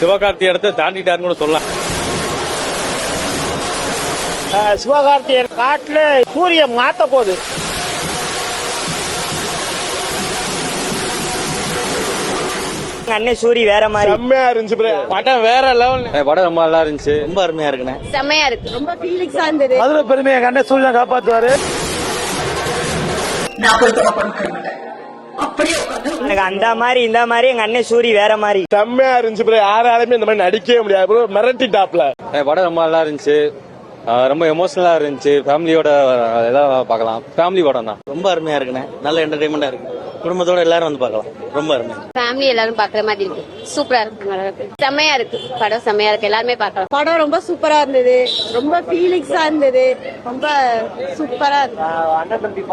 சிவகார்த்தி இடத்த தாண்டிட்டாருன்னு கூட சொல்லலாம். அஹ் சிவகார்த்திகேயன் காட்டுல சூரியன் மாத்த போகுது. அண்ணன் சூரி வேற மாதிரி. செம்மையா இருந்துச்சு. படம் வேற லெவல் படம் ரொம்ப நல்லா இருந்துச்சு. ரொம்ப அருமையா இருக்குண்ணே. செம்மையா இருக்கு. ரொம்ப ஃபீலிங்ஸா இருந்தது. மதுரை பெருமையை கண்ட சூரியன் காப்பாத்துவாரு? எனக்கு அந்த மாதிரி இந்த மாதிரி எங்க அண்ணன் சூரி வேற மாதிரி. செம்மையா இருந்துச்சு bro. யாராலுமே இந்த மாதிரி நடிக்கவே முடியாது bro. மிரட்டி டாப்ல படம் ரொம்ப நல்லா இருந்துச்சு. ரொம்ப எமோஷனலா இருந்துச்சு. ஃபேமிலியோட எல்லாம் பார்க்கலாம். ஃபேமிலி படம் தான் ரொம்ப அருமையா இருக்குண்ணே. நல்ல என்டர்டைன்மெண்டா இருக்கு. குடும்பத்தோட எல்லாரும் வந்து பார்க்கலாம். ரொம்ப அருமை. ஃபேமிலி எல்லாரும் பாக்குற மாதிரி இருக்கு. சூப்பரா இருக்கு. செம்மையா இருக்கு. படம் செம்மையா இருக்கு. எல்லாருமே பார்க்கலாம். படம் ரொம்ப சூப்பரா இருந்தது. ரொம்ப ஃபீலிங்ஸா இருந்தது. ரொம்ப சூப்பரா இருந்தது.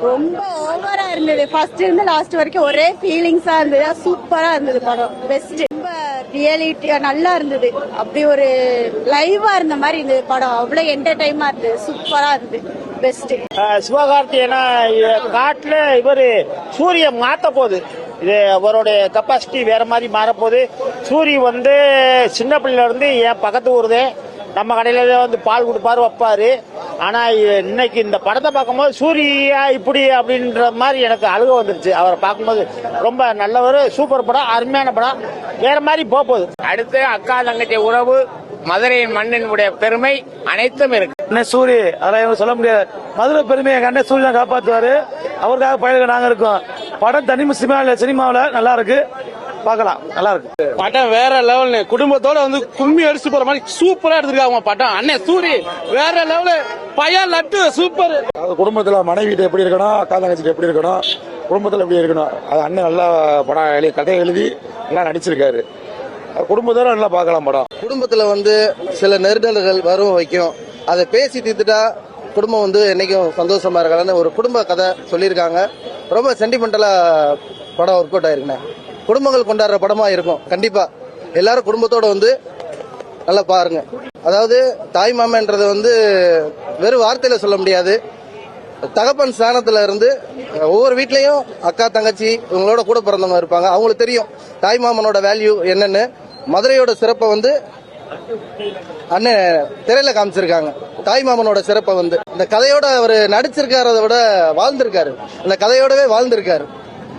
ரொம்ப ஓவரா இருந்தது. ஃபர்ஸ்ட் இருந்து லாஸ்ட் வரைக்கும் ஒரே ஃபீலிங்ஸா இருந்தது. சூப்பரா இருந்தது படம். பெஸ்ட் ரொம்ப நல்லா இருந்தது. அப்படி ஒரு லைவா இருந்த மாதிரி இந்த படம். அவ்வளவு என்டர்டைமா இருந்தது. சூப்பரா இருந்தது. பெஸ்ட் அஹ் சிவகார்த்திகேயனா காட்டுல இவர் சூரியன் மாத்த போகுது. இது அவருடைய கெப்பாசிட்டி வேற மாதிரி மாற போகுது சூரி வந்து சின்ன பிள்ளையில இருந்து என் பக்கத்து ஊருதே. நம்ம கடையில வந்து பால் கொடுப்பாரு வைப்பாரு. ஆனா இ- இன்னைக்கு இந்த படத்தை பார்க்கும்போது சூரியா இப்படி அப்படின்ற மாதிரி எனக்கு அழுக வந்துருச்சு. அவரை பார்க்கும்போது ரொம்ப நல்லவர் சூப்பர் படம் அருமையான படம். வேற மாதிரி போக போகுது. அடுத்து அக்கா தங்கச்சி உறவு மதுரையின் மண்ணினுடைய பெருமை அனைத்தும் இருக்கு. அண்ணே சூரி அதெல்லாம் சொல்ல முடியாது. மதுரை பெருமையை கண்ட சூரிய தான் காப்பாத்துவாரு. அவருக்காக பயலுக்கு நாங்க இருக்கோம். படம் தனி சினிமாவில் சினிமாவில் நல்லா இருக்கு. பார்க்கலாம். நல்லா இருக்கு. படம் வேற லெவல் குடும்பத்தோட வந்து கும்மி அடிச்சு போற மாதிரி சூப்பரா எடுத்திருக்காங்க படம். அண்ணன் சூரி வேற லெவலு. பையன் லட்டு சூப்பர். அது குடும்பத்துல மனைவிட்ட எப்படி இருக்கணும் அக்கா தங்கச்சிட்டு எப்படி இருக்கணும் குடும்பத்துல எப்படி இருக்கணும். அது அண்ணன் நல்லா படம் எழுதி கதை எழுதி நல்லா நடிச்சிருக்காரு. குடும்பத்தோட நல்லா பார்க்கலாம் படம். குடும்பத்துல வந்து சில நெருடல்கள் வரும் வைக்கும். அதை பேசி தீர்த்துட்டா குடும்பம் வந்து என்னைக்கும் சந்தோஷமா இருக்கலாம்னு ஒரு குடும்ப கதை சொல்லியிருக்காங்க. ரொம்ப சென்டிமெண்டலா படம் ஒர்க் அவுட் ஆயிருக்குண்ணே. குடும்பங்கள் கொண்டாடுற படமா இருக்கும். கண்டிப்பா. எல்லாரும் குடும்பத்தோட வந்து நல்லா பாருங்க. அதாவது தாய் மாமன்றது வந்து வெறும் வார்த்தையில சொல்ல முடியாது. தகப்பன் ஸ்தானத்துல இருந்து ஒவ்வொரு வீட்லயும் அக்கா தங்கச்சி இவங்களோட கூட பிறந்தவங்க இருப்பாங்க. அவங்களுக்கு தெரியும் தாய் மாமனோட வேல்யூ என்னன்னு. மதுரையோட சிறப்பை வந்து அண்ணன் திரையில காமிச்சிருக்காங்க. தாய் மாமனோட சிறப்பை வந்து. இந்த கதையோட அவர் நடிச்சிருக்காரத விட வாழ்ந்திருக்காரு. இந்த கதையோடவே வாழ்ந்திருக்காரு.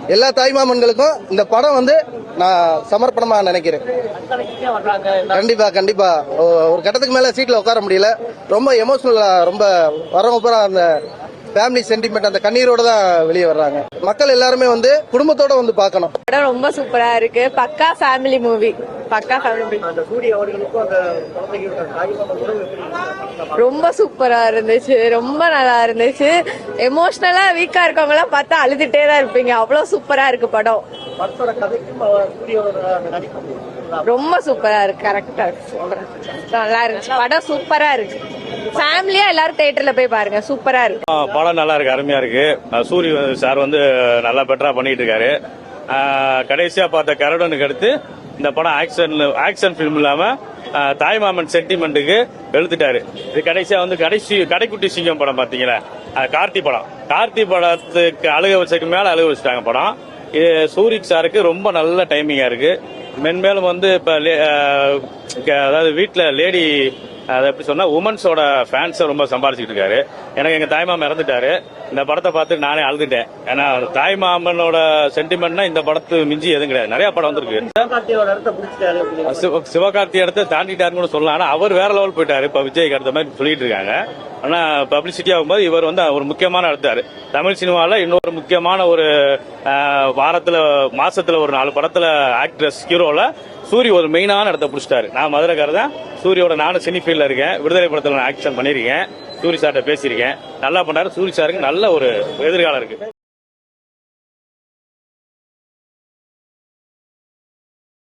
எல்லா தாய்மாமன்களுக்கும் இந்த படம் வந்து நான் சமர்ப்பணமா நினைக்கிறேன். கண்டிப்பா கண்டிப்பா. ஒரு கட்டத்துக்கு மேல சீட்ல உட்கார முடியல. ரொம்ப எமோஷனலா ரொம்ப வரவங்க பூரா அந்த ஃபேமிலி சென்டிமெண்ட் அந்த கண்ணீரோட தான் வெளியே வர்றாங்க. மக்கள் எல்லாருமே வந்து குடும்பத்தோட வந்து பார்க்கணும். படம் ரொம்ப சூப்பரா இருக்கு. பக்கா ஃபேமிலி மூவி பக்கா ஃபேமிலி ரொம்ப சூப்பரா இருந்துச்சு. ரொம்ப நல்லா இருந்துச்சு. எமோஷனலா வீக்கா இருக்கவங்க எல்லாம் பார்த்தா அழுதுட்டே தான் இருப்பீங்க. அவ்வளவு சூப்பரா இருக்கு படம். ரொம்ப சூப்பரா இருக்கு. கரெக்டா நல்லா இருந்துச்சு. படம் சூப்பரா இருக்கு. ஃபேமிலியா எல்லாரும் தியேட்டர்ல போய் பாருங்க. சூப்பரா இருக்கு. படம் நல்லா இருக்கு அருமையா இருக்கு. சூரிய சூரி சார் வந்து நல்லா பெட்டரா பண்ணிட்டு இருக்காரு. கடைசியா பார்த்த கரடனுக்கு அடுத்து இந்த படம் ஆக்ஷன் ஆக்ஷன் ஃபிலிம் இல்லாம தாய்மாமன் சென்டிமெண்ட்டுக்கு எழுத்துட்டாரு இது கடைசியா வந்து கடைசி கடைக்குட்டி சிங்கம் படம் பாத்தீங்களா கார்த்தி படம். கார்த்தி படத்துக்கு அழுக வச்சதுக்கு மேல அழுக வச்சுட்டாங்க படம். இது சூரிக் சாருக்கு ரொம்ப நல்ல டைமிங்கா இருக்கு. மென்மேலும் வந்து இப்ப லே- க- அதாவது வீட்டுல லேடி அதை எப்படி சொன்னா உமன்ஸோட ஃபேன்ஸை ரொம்ப சம்பாதிச்சுட்டு இருக்காரு. எனக்கு எங்க தாய்மாமன் இறந்துட்டாரு. இந்த படத்தை பார்த்து நானே அழுதுட்டேன். ஏன்னா தாய்மாமனோட சென்டிமெண்ட்னா இந்த படத்து மிஞ்சி எதுவும் கிடையாது. நிறைய படம் வந்திருக்கு. சிவ- சிவகார்த்தி இடத்த தாண்டிட்டாருன்னு சொல்லலாம். ஆனா அவர் வேற லெவல் போயிட்டாரு. இப்ப விஜய்க்கு அடுத்த மாதிரி சொல்லிட்டு இருக்காங்க. ஆனால் பப்ளிசிட்டி ஆகும்போது இவர் வந்து ஒரு முக்கியமான எடுத்தார் தமிழ் சினிமாவில் இன்னொரு முக்கியமான ஒரு வாரத்தில் வாரத்துல ஒரு நாலு படத்தில் ஆக்ட்ரஸ் ஹீரோவில் சூரி ஒரு மெயினான இடத்த பிடிச்சிட்டாரு. நான் மதுரைக்காரர் தான். சூரியோட நானும் சினி ஃபீல்டில் இருக்கேன். விடுதலை படத்தில் நான் ஆக்ஷன் பண்ணியிருக்கேன். சூரி சார்கிட்ட பேசியிருக்கேன். நல்லா பண்ணாரு. சூரி சாருக்கு நல்ல ஒரு எதிர்காலம் இருக்குது